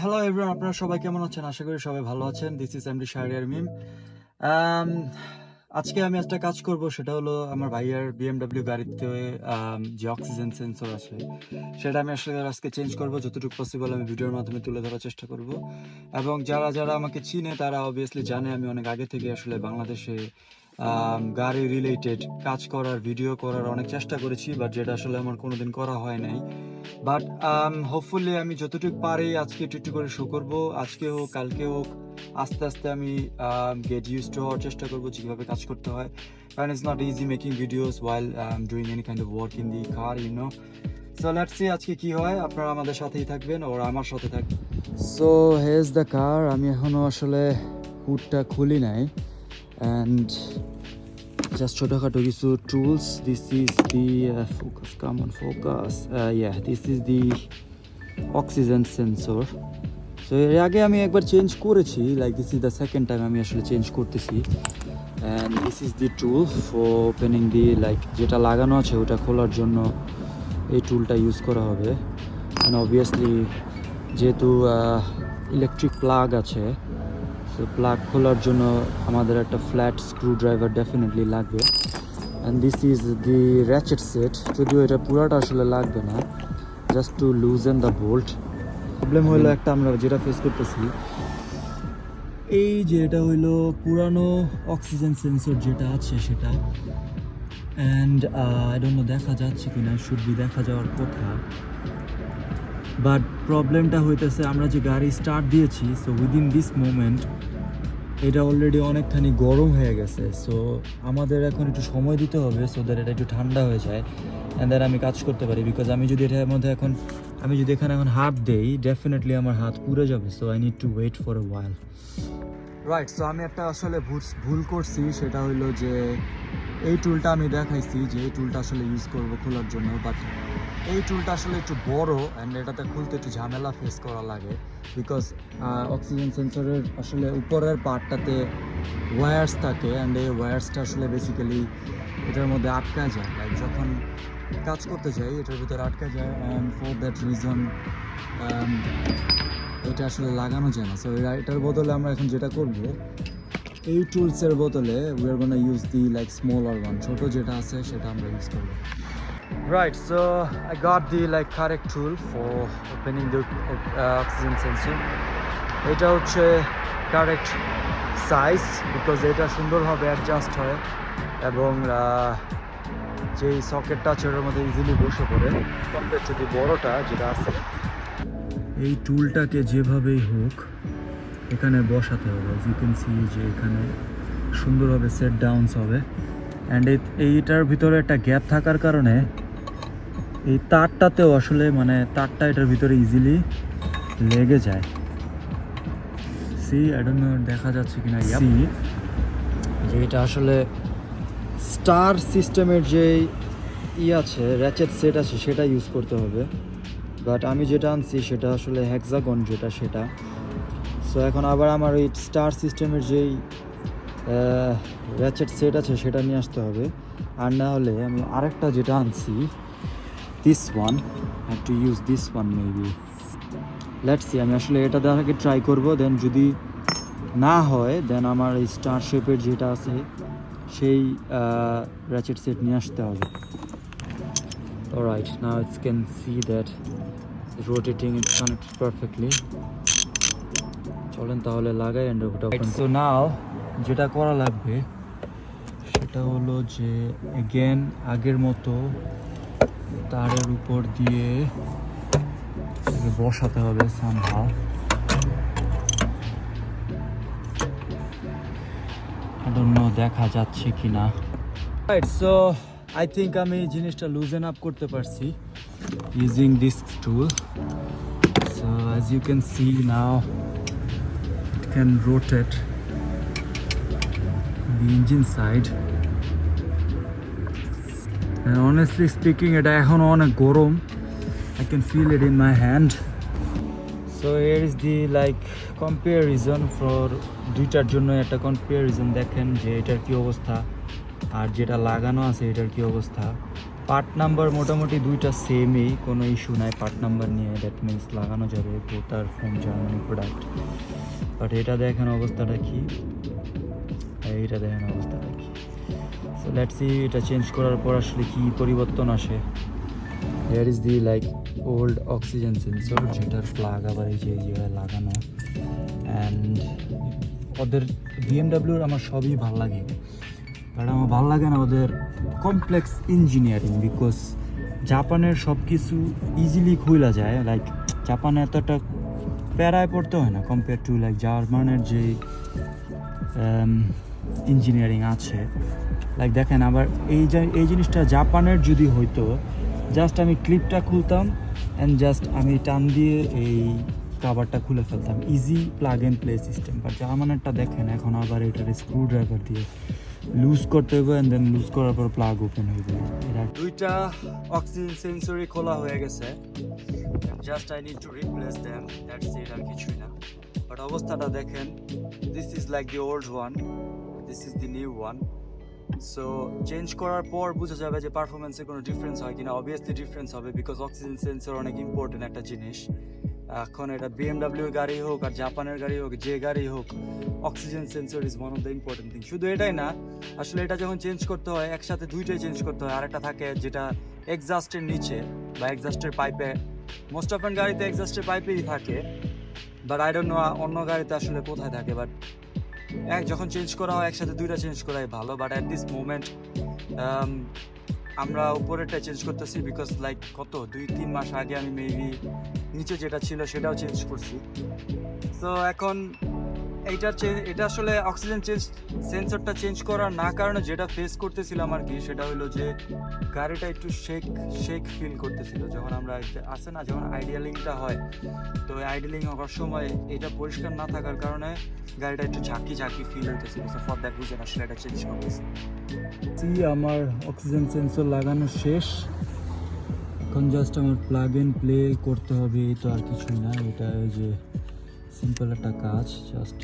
Hello everyone আপনারা সবাই কেমন আছেন? আশা করি সবাই ভালো আছেন। This is MD Shahriar Mim Um, আজকে আমি একটা কাজ করব সেটা হলো আমার ভাইয়ার বিএমডব্লিউ গাড়িতে um, যে অক্সিজেন সেন্সর আছে সেটা আমি আসলে আজকে চেঞ্জ করব। যতটুকু পসিবল আমি ভিডিওর মাধ্যমে তুলে ধরার চেষ্টা করব। এবং যারা যারা আমাকে চিনে তারা অবভিয়াসলি জানে আমি অনেক আগে থেকে আসলে বাংলাদেশে গাড়ি রিলেটেড কাজ করার ভিডিও করার অনেক চেষ্টা করেছি বাট যেটা আসলে আমার কোনোদিন করা হয় নাই। বাট হোপফুলি আমি যতটুকু পারি আজকে একটু একটু করে শো করব। আজকে হোক, কালকে হোক, আস্তে আস্তে আমি গেট ইউজ টু হওয়ার চেষ্টা করব কীভাবে কাজ করতে হয়। কারণ it's not easy making videos while doing any kind of work in the car you know so let's see আজকে কি হয়। আপনারা আমাদের সাথেই থাকবেন, ওর আমার সাথে থাকবেন সো হেজ দ্য কার আমি এখনও আসলে হুডটা খুলি নাই। অ্যান্ড জাস্ট ছোটোখাটো কিছু tools this is the focus come on focus yeah this is the oxygen sensor so এর আগে আমি একবার চেঞ্জ করেছি like this is the second time আমি আসলে চেঞ্জ করতেছি। And this is the tool for opening the like যেটা লাগানো আছে ওটা খোলার জন্য এই টুলটা ইউজ করা হবে। অ্যান্ড অবভিয়াসলি যেহেতু ইলেকট্রিক প্লাগ আছে সো প্লাগ খোলার জন্য আমাদের একটা ফ্ল্যাট স্ক্রু ড্রাইভার ডেফিনেটলি লাগবে। And this is the ratchet set যদিও এটা পুরাটা আসলে লাগবে না। Just to loosen the bolt problem হলো একটা আমরা যেটা ফেস করতেছি। এই যে এটা হইল পুরানো অক্সিজেন সেন্সর যেটা আছে সেটা। অ্যান্ড আই ডোন্ট নো দেখা যাচ্ছে কিনা শুড বি দেখা যাওয়ার কথা। বাট প্রবলেমটা হইতেছে, আমরা যে গাড়ি স্টার্ট দিয়েছি সো উইদিন দিস মোমেন্ট এটা অলরেডি অনেকখানি গরম হয়ে গেছে। সো আমাদের এখন একটু সময় দিতে হবে সো দ্যাট এটা একটু ঠান্ডা হয়ে যায় অ্যান্ড দেন আমি কাজ করতে পারি বিকজ আমি যদি এটার মধ্যে এখন, আমি যদি এখানে এখন হাত দেই ডেফিনেটলি আমার হাত পুড়ে যাবে so I need to wait for a while right so আমি একটা আসলে ভুল- ভুল করছি, সেটা হইল যে, এই টুলটা আমি দেখাইছি, যে এই টুলটা আসলে ইউজ করব খোলার জন্য বাট এই টুলটা আসলে একটু বড় অ্যান্ড এটাতে খুলতে একটু ঝামেলা ফেস করা লাগে বিকজ অক্সিজেন সেন্সরের আসলে উপরের পার্টটাতে ওয়্যার্স থাকে অ্যান্ড এই ওয়্যার্সটা আসলে বেসিক্যালি এটার মধ্যে আটকা যায়। লাইক যখন কাজ করতে যাই, এটার ভিতরে আটকা যায় অ্যান্ড ফর দ্যাট রিজন এটা আসলে লাগানো যায় না। সো এটার বদলে আমরা এখন যেটা করব, এই টুলসের বদলে we are gonna use the like smaller one ছোট যেটা আছে সেটা আমরা ইউজ করব। Right so I got the like correct tool for opening the oxygen sensor এটা হচ্ছে কারেক্ট সাইজ বিকজ এটা সুন্দরভাবে অ্যাডজাস্ট হয় এবং যেই সকেটটা আছে ওটার মধ্যে ইজিলি বসে পড়ে কম্পেয়ার টু দি বড়টা যেটা আছে। এই টুলটাকে যেভাবেই হোক, এখানে বসাতে হবে। ইউ ক্যান সি যে এখানে সুন্দরভাবে সেট ডাউনস হবে। অ্যান্ড এইটার ভিতরে একটা গ্যাপ থাকার কারণে এই তারটাতেও আসলে মানে তারটা এটার ভিতরে ইজিলি লেগে যায়। সি আই নো দেখা যাচ্ছে কিনা সি যে এটা আসলে স্টার সিস্টেমের যে ই আছে র্যাচেট সেট আছে, সেটা ইউজ করতে হবে। বাট আমি যেটা আনছি, সেটা আসলে হ্যাক্সাগন যেটা, সেটা। সো এখন আবার আমার ওই স্টার সিস্টেমের যেই র্যাচেট সেট আছে, সেটা নিয়ে আসতে হবে। আর না হলে আমি আরেকটা যেটা আনছি this one have to use this one maybe let's see আমি আসলে এটা দেখাকে ট্রাই করব দেন যদি না হয় দেন আমার এই স্টার শেপের যেটা আছে সেই র্যাচেট সেট নিয়ে আসতে হবে। Alright, now it can see that it's rotating, it's connected perfectly. চলেন তাহলে লাগাই অ্যান্ড ওটা সো নাও যেটা করা লাগবে সেটা হলো যে এগেন আগের মতো তারের উপর দিয়ে বসাতে হবে সামহাও I দেখা যাচ্ছে কিনা। রাইট সো আই থিঙ্ক আমি জিনিসটা লুজেন আপ করতে পারছি using this tool so as you can see now it can rotate the engine side honestly speaking, এটা এখন অনেক গরম। I can feel it in my hand so here is the, like, comparison for দুইটার জন্য একটা comparison দেখেন যে এটার কি অবস্থা আর যেটা লাগানো আছে এটার কি অবস্থা। পার্ট নাম্বার মোটামুটি দুইটা সেমই কোনো ইস্যু নাই। পার্ট নাম্বার নিয়ে দ্যাট মিনস লাগানো যাবে বোতার ফোন জার্মানি প্রোডাক্ট বাট এটা দেখেন অবস্থাটা কি? এইটা দেখেন অবস্থাটা কি? সো লেটস সি এটা চেঞ্জ করার পর আসলে কি পরিবর্তন আসে। Here is the like old oxygen sensor যেটার প্লাগ আবার এই যে, এই লাগানো। অ্যান্ড ওদের বিএমডাব্লিউর আমার সবই ভালো লাগে। বাট আমার ভালো লাগে না ওদের কমপ্লেক্স ইঞ্জিনিয়ারিং বিকজ জাপানের সব কিছু ইজিলি খুইলা যায়। লাইক জাপানে এতটা প্যারায় পড়তে হয় না কম্পেয়ার টু লাইক জার্মানের যে ইঞ্জিনিয়ারিং আছে। লাইক দেখেন আবার এই এই জিনিসটা জাপানের যদি হইতো জাস্ট আমি ক্লিপটা খুলতাম অ্যান্ড জাস্ট আমি টান দিয়ে এই কাভারটা খুলে ফেলতাম। Easy plug and play system but জার্মানেরটা দেখেন, এখন আবার এটার স্ক্রু ড্রাইভার দিয়ে লুজ করতে হবে অ্যান্ড দেন লুজ করার পর প্লাগ ওপেন হয়ে যাবে দুইটা অক্সিজেন সেন্সরি খোলা হয়ে গেছে। Just I need to replace them that's it আর কিছুই না। বাট অবস্থাটা দেখেন this is like the old one this is the new one so change করার পর বোঝা যাবে যে পারফরমেন্সে কোনো ডিফারেন্স হয় কিনা। অবভিয়াসলি ডিফারেন্স হবে বিকজ অক্সিজেন সেন্সর অনেক ইম্পর্টেন্ট একটা জিনিস। এখন এটা বিএমডাব্লিউ গাড়ি হোক আর জাপানের গাড়ি হোক, যে গাড়ি হোক oxygen sensor is one of the important thing শুধু এটাই না, আসলে এটা যখন চেঞ্জ করতে হয়, একসাথে দুইটাই চেঞ্জ করতে হয়। আরেকটা থাকে যেটা এক্সাস্টের নিচে বা এক্সাস্টের পাইপে মোস্ট অফ গাড়িতে এক্সাস্টের পাইপেই থাকে বাট আই ডোন্ট নো অন্য গাড়িতে আসলে কোথায় থাকে বাট এক যখন চেঞ্জ করা হয়, একসাথে দুইটা চেঞ্জ করাই ভালো বাট অ্যাট দিস মোমেন্ট আমরা উপরেরটা চেঞ্জ করতেছি বিকজ লাইক কত? দুই, তিন মাস আগে আমি মেবি নিচে যেটা ছিল সেটাও চেঞ্জ করছি। তো এখন এইটা এটা আসলে অক্সিজেন চেঞ্জ সেন্সরটা চেঞ্জ করার না কারণে যেটা ফেস করতেছিলাম আর কি, সেটা হলো যে গাড়িটা একটু শেক শেক ফিল করতেছিল। যখন আমরা আসে না, যখন আইডিয়ালিংটা হয়, তো আইডিয়ালিং হওয়ার সময় এটা পরিষ্কার না থাকার কারণে গাড়িটা একটু ঝাঁকি ঝাঁকি ফিল হইতেছিল। সো ফর দ্যাট রিজন আসলে এটা চেঞ্জ করতেছি। আমার অক্সিজেন সেন্সর লাগানো শেষ। এখন জাস্ট আমার প্লাগ ইন প্লে করতে হবে, এই তো আর কিছুই না। এটা ওই যে সিম্পল একটা কাজ জাস্ট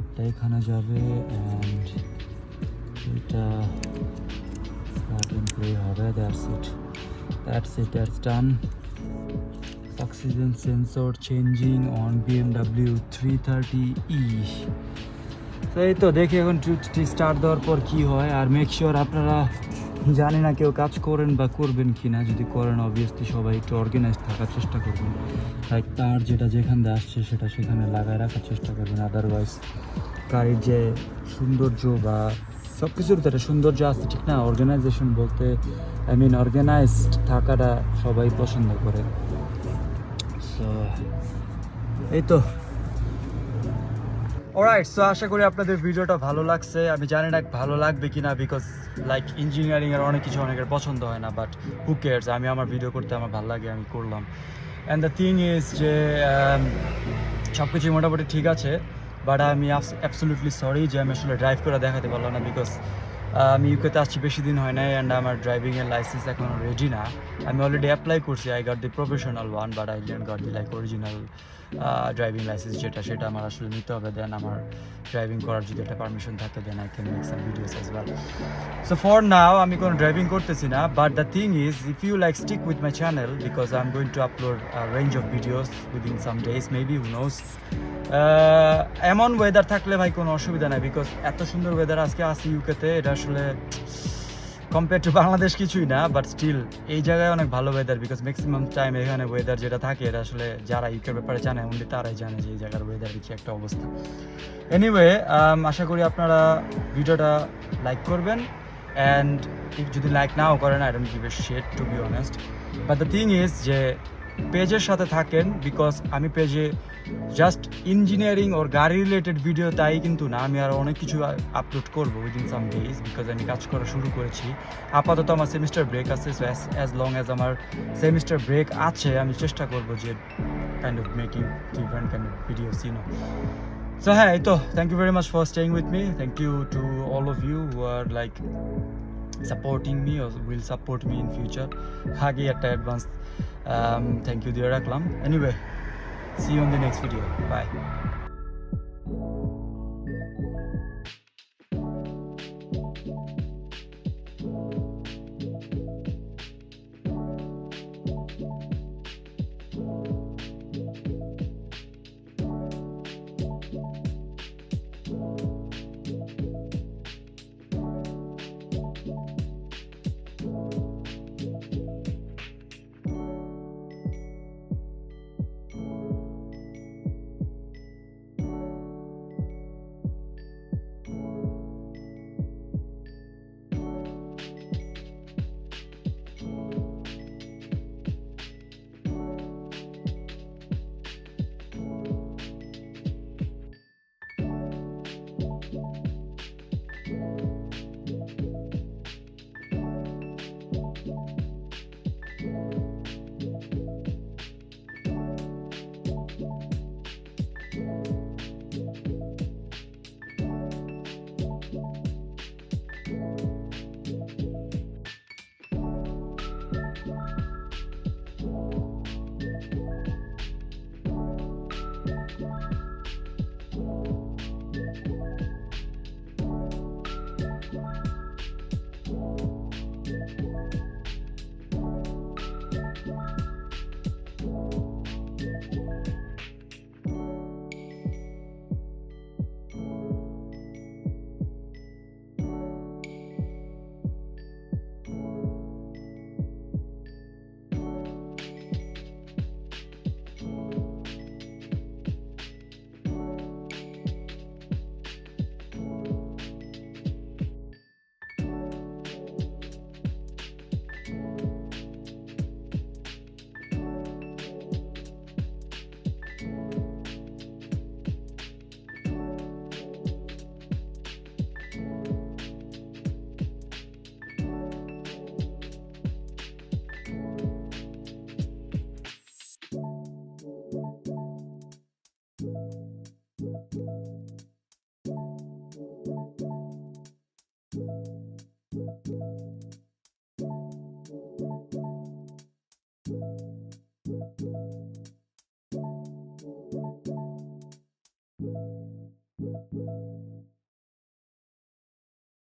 এটা এখানে যাবে অ্যান্ড এটা প্লে হবে that's it that's it that's done changing on changing on BMW 330e তো এই তো দেখি এখন স্টার্ট দেওয়ার পর কি হয়, আর মেক শিওর আপনারা জানি না কেউ কাজ করেন বা করবেন কি না যদি করেন অবভিয়াসলি সবাই একটু অর্গানাইজ থাকার চেষ্টা করবেন। লাইক তার যেটা যেখান দিয়ে আসছে, সেটা সেখানে লাগায় রাখার চেষ্টা করবেন। আদারওয়াইজ গাড়ির যে সৌন্দর্য বা সব কিছুর তো একটা সৌন্দর্য আছে, ঠিক না? অর্গানাইজেশন বলতে আই মিন অর্গানাইজড থাকাটা সবাই পছন্দ করে। সো এই তো। অলরাইট সো আশা করি আপনাদের ভিডিওটা ভালো লাগছে। আমি জানি না ভালো লাগবে কি না বিকজ লাইক ইঞ্জিনিয়ারিং এর অনেক কিছু অনেকের পছন্দ হয় না বাট হু কেয়ার্স আমি আমার ভিডিও করতে আমার ভালো লাগে, আমি করলাম। অ্যান্ড দ্য থিং ইজ যে সব কিছুই মোটামুটি ঠিক আছে বাট আমি অ্যাবসোলিউটলি সরি যে আমি আসলে ড্রাইভ করে দেখাতে পারলাম না বিকজ আমি ইউকেতে আসছি বেশি দিন হয় নাই অ্যান্ড আমার ড্রাইভিংয়ের লাইসেন্স এখন রেডি না। আমি অলরেডি অ্যাপ্লাই করছি I got the professional one but I didn't got the like original driving licence যেটা, সেটা আমার আসলে নিতে হবে। দেন আমার ড্রাইভিং করার যদি একটা পারমিশন থাকে then I can make some videos as well so for now আমি কোনো ড্রাইভিং করতেছি না but the thing is if you like stick with my channel because I am going to upload range of videos within some days maybe who knows এমন weather থাকলে ভাই কোনো অসুবিধা নাই বিকজ এত সুন্দর ওয়েদার আজকে আসি ইউকেতে এটা আসলে কম্পেয়ার টু বাংলাদেশ কিছুই না বাট স্টিল এই জায়গায় অনেক ভালো ওয়েদার বিকজ ম্যাক্সিমাম টাইম এখানে ওয়েদার যেটা থাকে, এটা আসলে যারা ইউকের ব্যাপারে জানে অনলি তারাই জানে যে এই জায়গার ওয়েদার কি একটা অবস্থা। এনিওয়ে আশা করি আপনারা ভিডিওটা লাইক করবেন অ্যান্ড যদি লাইক নাও করেন I don't give a shit to be honest but the thing is যে পেজের সাথে থাকেন বিকজ আমি পেজে জাস্ট ইঞ্জিনিয়ারিং ওর গাড়ি রিলেটেড ভিডিও তাই কিন্তু না, আমি আর অনেক কিছু আপলোড করব উইদিন সাম ডেজ বিকজ আমি কাজ করা শুরু করেছি। আপাতত আমার সেমিস্টার ব্রেক আছে সো অ্যাজ লং অ্যাজ আমার সেমিস্টার ব্রেক আছে, আমি চেষ্টা করব যে kind of making different kind of videos you know so হ্যাঁ এই তো thank you very much for staying with me thank you to all of you who are like supporting me will support me in future আগেই একটা advance thank you দিয়ে রাখলাম anyway see you in the next video bye